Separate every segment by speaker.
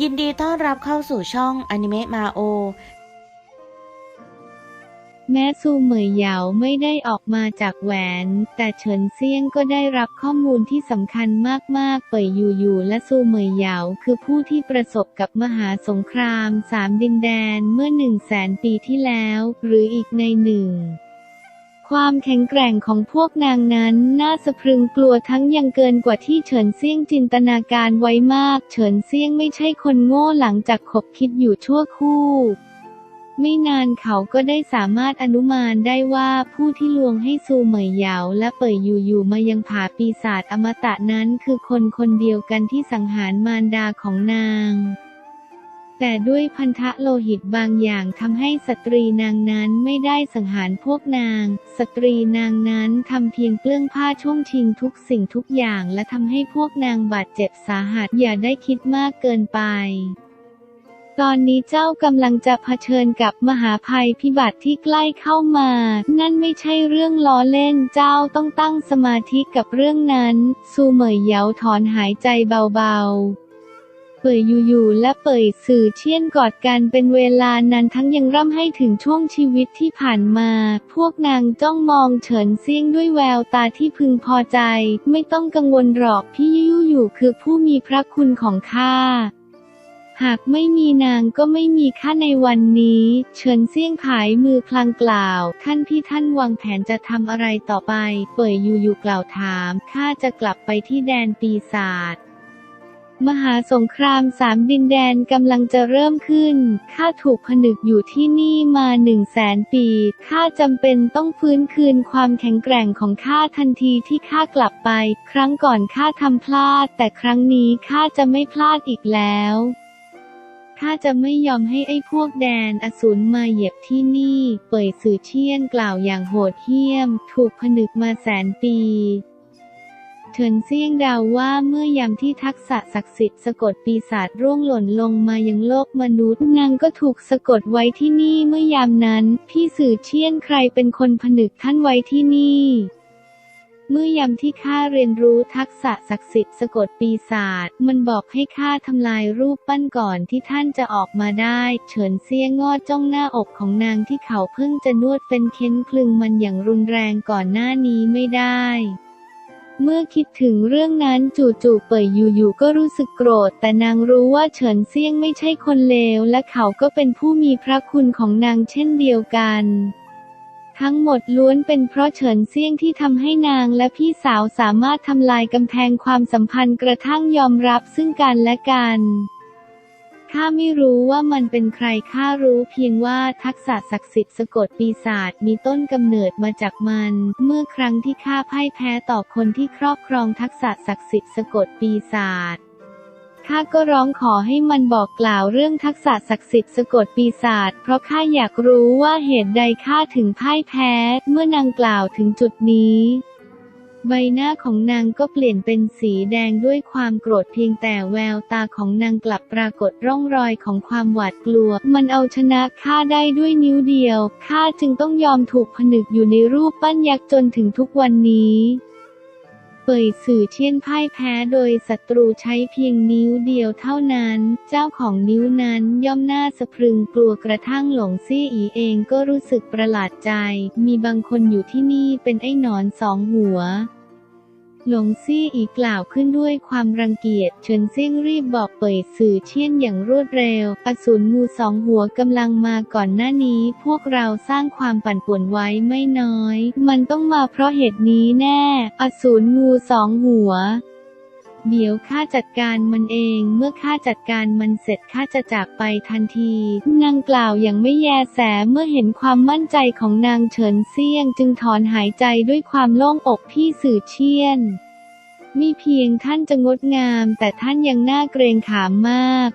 Speaker 1: ยินดีต้อนรับเข้าสู่ช่องอนิเมะมาโอ
Speaker 2: แม้ซูเหมยเหยาไม่ได้ออกมาจากแหวน แต่เฉินเซียงก็ได้รับข้อมูลที่สำคัญมากๆ เป่ยอยู่อยู่และซูเหมยเหยาคือผู้ที่ประสบกับมหาสงครามสามดินแดนเมื่อหนึ่งแสนปีที่แล้ว หรืออีกในหนึ่ง ความแข็งแกร่งของพวกนางนั้นน่าสะพรึงกลัวทั้งยังเกินกว่าที่เฉินเซียงจินตนาการไว้มาก เฉินเซียงไม่ใช่คนโง่หลังจากคบคิดอยู่ชั่วคู่ ไม่นานเขาก็ได้สามารถอนุมานได้ว่าผู้ที่ลวงให้ซูเหมยเหยาและเป่ยอยู่อยู่มายังผาปีศาจอมตะนั้นคือคนคนเดียวกันที่สังหารมารดาของนาง แต่ด้วยพันธะโลหิตบางอย่างทำให้สตรีนางนั้นไม่ได้สังหารพวกนาง สตรีนางนั้นทำเพียงเปลื้องผ้าช่วงชิงทุกสิ่งทุกอย่างและทำให้พวกนางบาดเจ็บสาหัสอย่าได้คิดมากเกินไปตอนนี้เจ้ากำลังจะเผชิญกับมหาภัยพิบัติที่ใกล้เข้ามา นั่นไม่ใช่เรื่องล้อเล่น เจ้าต้องตั้งสมาธิกับเรื่องนั้น ซูเหมยเหยาถอนหายใจเบาๆ เป่ยยู่ๆและเป่ยสื่อเชี่ยนกอดกันเป็นเวลานานทั้งยังร่ำให้ถึงช่วงชีวิตที่ผ่านมา พวกนางจ้องมองเฉินเซียงด้วยแววตาที่พึงพอใจ ไม่ต้องกังวลหรอกพี่ยูยูคือผู้มีพระคุณของข้าหากไม่มีนางก็ไม่มีข้าในวันนี้ เฉินเซี่ยงผายมือพลางกล่าว ท่านพี่ท่านวางแผนจะทำอะไรต่อไป เป่ยยูยูกล่าวถาม ข้าจะกลับไปที่แดนปีศาจ มหาสงครามสามดินแดนกำลังจะเริ่มขึ้น ข้าถูกผนึกอยู่ที่นี่มาหนึ่งแสนปี ข้าจำเป็นต้องฟื้นคืนความแข็งแกร่งของข้าทันทีที่ข้ากลับไป ครั้งก่อนข้าทำพลาด แต่ครั้งนี้ข้าจะไม่พลาดอีกแล้วข้าจะไม่ยอมให้ไอ้พวกแดนอสูรมาเหยียบที่นี่ เป่ยสื่อเชี่ยนกล่าวอย่างโหดเหี้ยม ถูกผนึกมาแสนปี เฉินเซี่ยงเดาวว่าเมื่อยามที่ทักษะศักดิ์สิทธิ์สะกดปีศาจร่วงหล่นลงมายังโลกมนุษย์นางก็ถูกสะกดไว้ที่นี่เมื่อยามนั้น พี่สื่อเชี่ยนใครเป็นคนผนึกท่านไว้ที่นี่ เมื่อยามที่ข้าเรียนรู้ทักษะศักดิ์สิทธิ์สะกดปีศาจมันบอกให้ข้าทำลายรูปปั้นก่อนที่ท่านจะออกมาได้ เฉินเซี่ยงอดจ้องหน้าอกของนางที่เขาเพิ่งจะนวดเป็นเค้นคลึงมันอย่างรุนแรงก่อนหน้านี้ไม่ได้ เมื่อคิดถึงเรื่องนั้นจู่ๆเป่ยอยู่ๆก็รู้สึกโกรธ แต่นางรู้ว่าเฉินเซี่ยงไม่ใช่คนเลว และเขาก็เป็นผู้มีพระคุณของนางเช่นเดียวกัน ทั้งหมดล้วนเป็นเพราะเฉินเซี่ยงที่ทำให้นางและพี่สาวสามารถทำลายกำแพงความสัมพันธ์กระทั่งยอมรับซึ่งกันและกัน ข้าไม่รู้ว่ามันเป็นใครข้ารู้เพียงว่าทักษะศักดิ์สิทธิ์สะกดปีศาจมีต้นกำเนิดมาจากมัน เมื่อครั้งที่ข้าพ่ายแพ้ต่อคนที่ครอบครองทักษะศักดิ์สิทธิ์สะกดปีศาจข้าก็ร้องขอให้มันบอกกล่าวเรื่องทักษะศักดิ์สิทธิ์สะกดปีศาจ เพราะข้าอยากรู้ว่าเหตุใดข้าถึงพ่ายแพ้ เมื่อนางกล่าวถึงจุดนี้ ใบหน้าของนางก็เปลี่ยนเป็นสีแดงด้วยความโกรธเพียงแต่แววตาของนางกลับปรากฏร่องรอยของความหวาดกลัว มันเอาชนะข้าได้ด้วยนิ้วเดียวข้าจึงต้องยอมถูกผนึกอยู่ในรูปปั้นยักษ์จนถึงทุกวันนี้ เป่ยสื่อเชี่ยนพ่ายแพ้โดยศัตรูใช้เพียงนิ้วเดียวเท่านั้น เจ้าของนิ้วนั้นย่อมหน้าสะพรึงกลัวกระทั่งหลงซี่อีเองก็รู้สึกประหลาดใจ มีบางคนอยู่ที่นี่เป็นไอ้หนอนสองหัว หลงซี่อีกล่าวขึ้นด้วยความรังเกียจ เฉินเซี่ยงรีบบอกเปิดสื่อเชี่ยนอย่างรวดเร็ว อสูรงูสองหัวกำลังมาก่อนหน้านี้ พวกเราสร้างความปั่นป่วนไว้ไม่น้อย มันต้องมาเพราะเหตุนี้แน่ อสูรงูสองหัว เดี๋ยวข้าจัดการมันเอง เมื่อข้าจัดการมันเสร็จข้าจะจากไปทันที นางกล่าวอย่างไม่แยแสเมื่อเห็นความมั่นใจของนางเฉินเซี่ยง จึงถอนหายใจด้วยความโล่งอกพี่สื่อเชียน มีเพียงท่านจะงดงาม แต่ท่านยังน่าเกรงขามมาก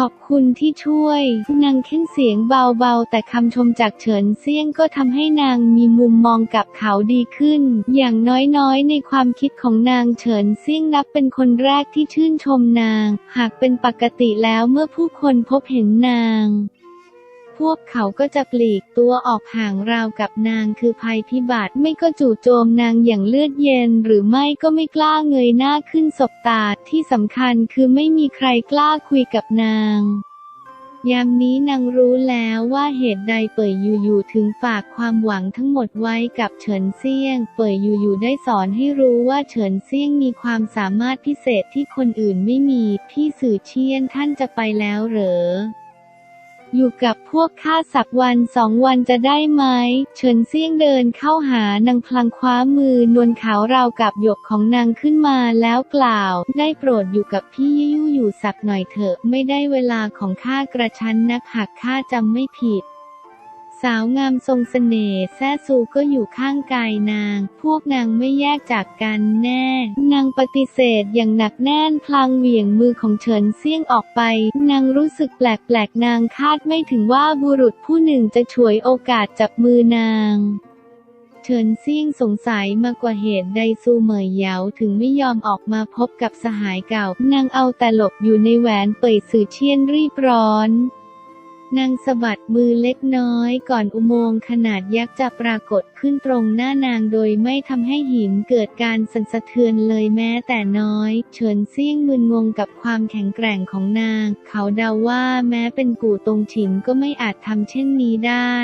Speaker 2: ขอบคุณที่ช่วย นางเค้นเสียงเบาๆ แต่คำชมจากเฉินเซี่ยงก็ทำให้นางมีมุมมองกับเขาดีขึ้น อย่างน้อยๆ ในความคิดของนางเฉินเซี่ยงนับเป็นคนแรกที่ชื่นชมนาง หากเป็นปกติแล้วเมื่อผู้คนพบเห็นนาง พวกเขาก็จะปลีกตัวออกห่างราวกับนางคือภัยพิบัติไม่ก็จู่โจมนางอย่างเลือดเย็น หรือไม่ก็ไม่กล้าเงยหน้าขึ้นสบตาที่สำคัญคือไม่มีใครกล้าคุยกับนางยามนี้นางรู้แล้วว่าเหตุใดเป่ยอยู่ๆถึงฝากความหวังทั้งหมดไว้กับเฉินเซี่ยง เป่ยอยู่ๆได้สอนให้รู้ว่าเฉินเซี่ยงมีความสามารถพิเศษที่คนอื่นไม่มี พี่สื่อเชียนท่านจะไปแล้วเหรอ อยู่กับพวกข้าสักวันสองวันจะได้ไหม เฉินเซี่ยงเดินเข้าหานางพลังคว้ามือนวลขาวราวกับหยกของนางขึ้นมาแล้วกล่าว ได้โปรดอยู่กับพี่ยู่อยู่สักหน่อยเถอะ ไม่ได้เวลาของข้ากระชั้นนักหากข้าจำไม่ผิด สาวงามทรงเสน่ห์แซ่ซูก็อยู่ข้างกายนาง พวกนางไม่แยกจากกันแน่ นางปฏิเสธอย่างหนักแน่นพลางเหวี่ยงมือของเฉินเซี่ยงออกไป นางรู้สึกแปลกๆนางคาดไม่ถึงว่าบุรุษผู้หนึ่งจะฉวยโอกาสจับมือนางเฉินเซี่ยงสงสัยมากกว่าเหตุใดซูเหมยเหยาถึงไม่ยอมออกมาพบกับสหายเก่า นางเอาแต่หลบอยู่ในแหวนเป่ยสื่อเชียนรีบร้อน นางสะบัดมือเล็กน้อยก่อนอุโมงค์ขนาดยักษ์จะปรากฏขึ้นตรงหน้านางโดยไม่ทำให้หินเกิดการสั่นสะเทือนเลยแม้แต่น้อย เฉินเซี่ยงมึนงงกับความแข็งแกร่งของนาง เขาเดาว่าแม้เป็นกู่ตงฉินก็ไม่อาจทำเช่นนี้ได้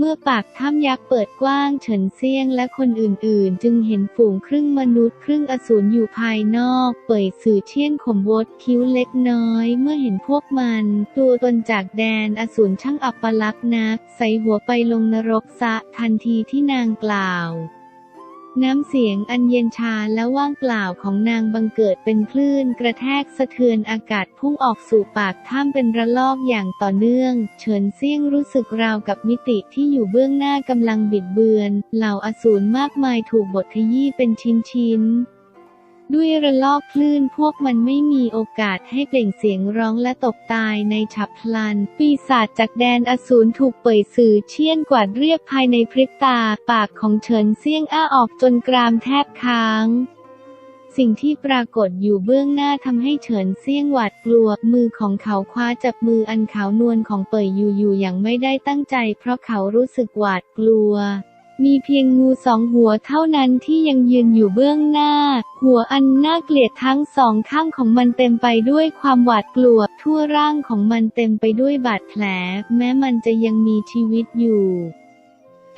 Speaker 2: เมื่อปากถ้ำยักษ์เปิดกว้างเฉินเซียงและคนอื่นๆ จึงเห็นฝูงครึ่งมนุษย์ครึ่งอสูรอยู่ภายนอก เปิดสื่อเชี่ยนขมวดคิ้วเล็กน้อย เมื่อเห็นพวกมัน ตัวตนจากแดนอสูรช่างอัปลักษณ์นัก ใส่หัวไปลงนรกซะทันทีที่นางกล่าว น้ำเสียงอันเย็นชาและว่างเปล่าของนางบังเกิดเป็นคลื่นกระแทกสะเทือนอากาศพุ่งออกสู่ปากถ้ำเป็นระลอกอย่างต่อเนื่อง เฉินเซี่ยงรู้สึกราวกับมิติที่อยู่เบื้องหน้ากำลังบิดเบือน เหล่าอสูรมากมายถูกบทขยี้เป็นชิ้นๆ ด้วยระลอกคลื่นพวกมันไม่มีโอกาสให้เปล่งเสียงร้องและตกตายในฉับพลัน ปีศาจจากแดนอสูรถูกเปิดสื่อเชี่ยนกวาดเรียบภายในพริบตา ปากของเฉินเซี่ยงอ้าออกจนกรามแทบค้างสิ่งที่ปรากฏอยู่เบื้องหน้าทำให้เฉินเซี่ยงหวาดกลัว มือของเขาคว้าจับมืออันขาวนวลของเป่ยอยู่อยู่อย่างไม่ได้ตั้งใจ เพราะเขารู้สึกหวาดกลัว มีเพียงงูสองหัวเท่านั้นที่ยังยืนอยู่เบื้องหน้า หัวอันน่าเกลียดทั้งสองข้างของมันเต็มไปด้วยความหวาดกลัว ทั่วร่างของมันเต็มไปด้วยบาดแผล แม้มันจะยังมีชีวิตอยู่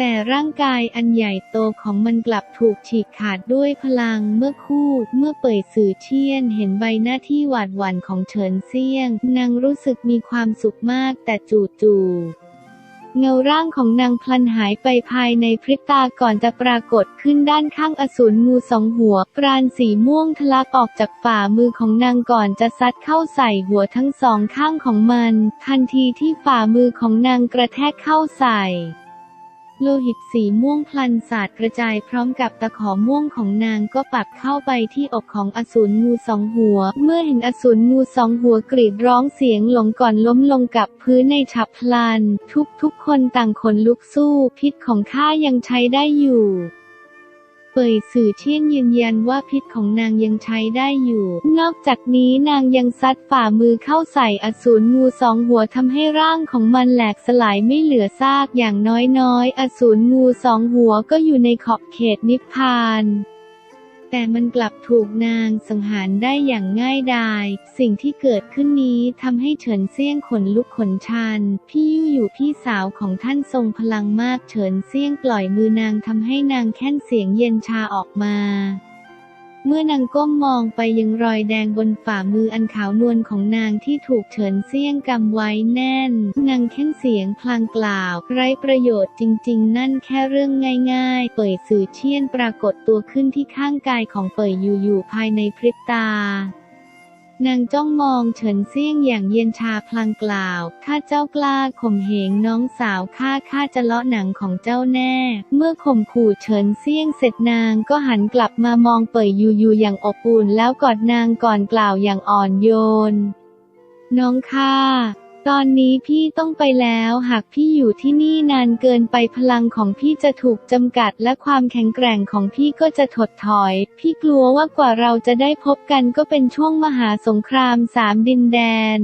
Speaker 2: แต่ร่างกายอันใหญ่โตของมันกลับถูกฉีกขาดด้วยพลังเมื่อคู่เมื่อเปิดสื่อเชียนเห็นใบหน้าที่หวาดหวั่นของเฉินเซียง นางรู้สึกมีความสุขมากแต่จู่ๆ เงาร่างของนางพลันหายไปภายในพริบตาก่อนจะปรากฏขึ้นด้านข้างอสูรงูสองหัว ปราณสีม่วงทะลักออกจากฝ่ามือของนางก่อนจะซัดเข้าใส่หัวทั้งสองข้างของมัน ทันทีที่ฝ่ามือของนางกระแทกเข้าใส่ โลหิตสีม่วงพลันสาดกระจายพร้อมกับตะขอม่วงของนางก็ปักเข้าไปที่อกของอสูรงูสองหัว เมื่อเห็นอสูรงูสองหัวกรีดร้องเสียงหลงก่อนล้มลงกับพื้นในฉับพลัน ทุกทุกๆคนต่างขนลุกสู้ พิษของข้ายังใช้ได้อยู่ เป่ยสื่อเชี่ยงยืนยันว่าพิษของนางยังใช้ได้อยู่ นอกจากนี้นางยังซัดฝ่ามือเข้าใส่อสูรงูสองหัวทำให้ร่างของมันแหลกสลายไม่เหลือซากอย่างน้อยๆ อสูรงูสองหัวก็อยู่ในขอบเขตนิพพาน แต่มันกลับถูกนางสังหารได้อย่างง่ายดาย สิ่งที่เกิดขึ้นนี้ทำให้เฉินเซี่ยงขนลุกขนชัน พี่ยู่อยู่พี่สาวของท่านทรงพลังมากเฉินเซี่ยงปล่อยมือนางทำให้นางแค้นเสียงเย็นชาออกมา เมื่อนางก้มมองไปยังรอยแดงบนฝ่ามืออันขาวนวลของนางที่ถูกเฉินเซียงกำไว้แน่น นางแค่นเสียงพลางกล่าว ไร้ประโยชน์จริง ๆ นั่นแค่เรื่องง่าย ๆ เป่ยสื่อเชี่ยนปรากฏตัวขึ้นที่ข้างกายของเปิดอยู่ๆภายในพริบตา นางจ้องมองเฉินเซี่ยงอย่างเย็นชาพลางกล่าว ถ้าเจ้ากล้าข่มเหงน้องสาวข้าข้าจะเลาะหนังของเจ้าแน่ เมื่อข่มขู่เฉินเซี่ยงเสร็จนางก็หันกลับมามองเป่ยยู่ยู่อย่างอบอุ่นแล้วกอดนางก่อนกล่าวอย่างอ่อนโยน น้องข้า ตอนนี้พี่ต้องไปแล้วหากพี่อยู่ที่นี่นานเกินไปพลังของพี่จะถูกจำกัดและความแข็งแกร่งของพี่ก็จะถดถอย พี่กลัวว่ากว่าเราจะได้พบกันก็เป็นช่วงมหาสงครามสามดินแดน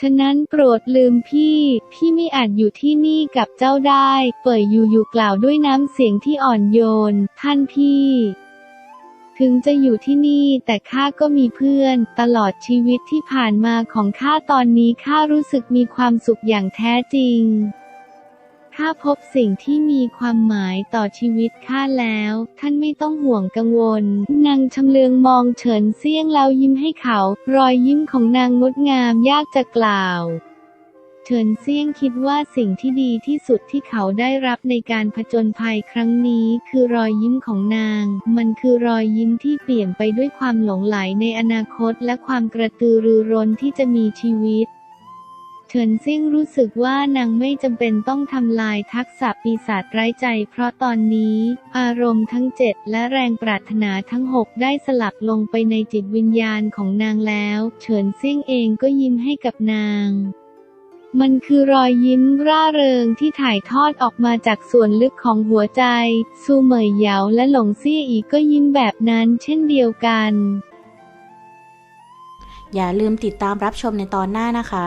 Speaker 2: ฉะนั้นโปรดลืมพี่ พี่ไม่อาจอยู่ที่นี่กับเจ้าได้ เป่ยอยู่กล่าวด้วยน้ำเสียงที่อ่อนโยน ท่านพี่ ถึงจะอยู่ที่นี่แต่ข้าก็มีเพื่อน ตลอดชีวิตที่ผ่านมาของข้าตอนนี้ข้ารู้สึกมีความสุขอย่างแท้จริงข้าพบสิ่งที่มีความหมายต่อชีวิตข้าแล้ว ท่านไม่ต้องห่วงกังวล นางชำเลืองมองเฉินเซี่ยงแล้วยิ้มให้เขา รอยยิ้มของนางงดงามยากจะกล่าว เฉินเซี่ยงคิดว่าสิ่งที่ดีที่สุดที่เขาได้รับในการผจญภัยครั้งนี้คือรอยยิ้มของนาง มันคือรอยยิ้มที่เปลี่ยนไปด้วยความหลงไหลในอนาคตและความกระตือรือร้นที่จะมีชีวิตเฉินเซี่ยงรู้สึกว่านางไม่จำเป็นต้องทำลายทักษะปีศาจไร้ใจ เพราะตอนนี้ อารมณ์ทั้งเจ็ดและแรงปรารถนาทั้งหกได้สลับลงไปในจิตวิญญาณของนางแล้ว เฉินเซี่ยงเองก็ยิ้มให้กับนาง มันคือรอยยิ้มร่าเริงที่ถ่ายทอดออกมาจากส่วนลึกของหัวใจ ซูเหมยเหยาและหลงเซี่ยอีก็ยิ้มแบบนั้นเช่นเดียวกัน
Speaker 1: อย่าลืมติดตามรับชมในตอนหน้านะคะ